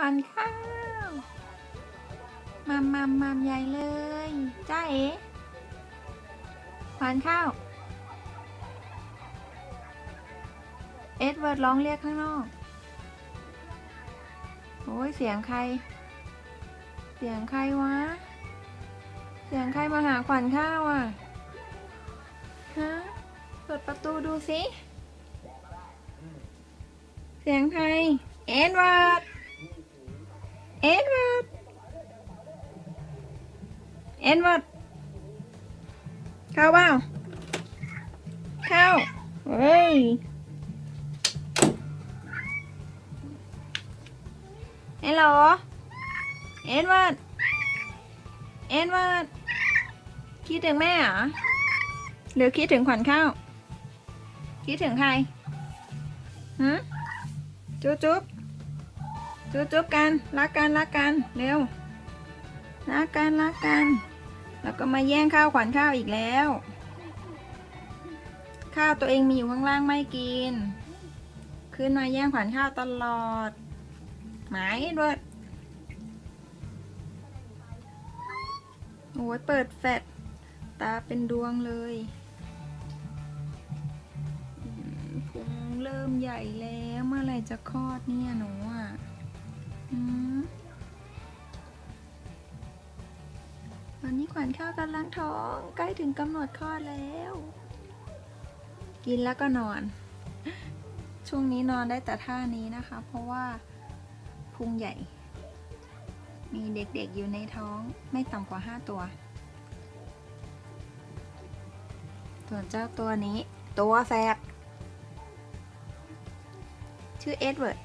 ขวัญข้าวมามมามมามใหญ่เลยจ้าเอ๋ขวัญข้าว เอ็ดเวิร์ดร้องเรียกข้างนอก โอ้ยเสียงใคร เสียงใครวะ เสียงใครมาหาขวัญข้าวอะ ฮะ เปิดประตูดูสิ เสียงใคร เอ็ดเวิร์ด เอ็ดเวิร์ดเอ็ดเวิร์ดเข้าเปล่าเข้าเฮ้ยเฮัลโหลเอ็ดเวิร์ดเอ็ดเวิร์ดคิดถึงแม่เหรอหรือคิดถึงขวัญข้าวคิดถึงใครฮะจุ๊บจุ๊บ จุ๊บจุ๊บกันรักกันรักกันเร็วรักกันรักกัน แล้วก็มาแย่งข้าวขวัญข้าวอีกแล้ว ข้าวตัวเองมีอยู่ข้างล่างไม่กิน ขึ้นมาแย่งขวัญข้าวตลอด หมายด้วยโอ้ยเปิดแฟลชตาเป็นดวงเลยพุงเริ่มใหญ่แล้วเมื่อไหร่จะคลอดเนี่ยหนูอะ ตอนนี้ขวัญข้าวกำลังท้อง ใกล้ถึงกำหนดคลอดแล้ว กินแล้วก็นอน ช่วงนี้นอนได้แต่ท่านี้นะคะ เพราะว่าพุงใหญ่ มีเด็กๆอยู่ในท้องไม่ต่ำกว่า 5 ตัว ส่วนเจ้าตัวนี้ ตัวแสบชื่อเอ็ดเวิร์ด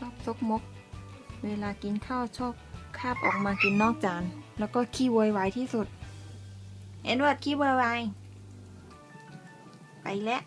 ชอบซกมก เวลากินข้าวชอบคาบออกมากินนอกจาน แล้วก็ขี้วอยวายที่สุด เอ็ดเวิร์ดขี้วอยวายไปแล้ว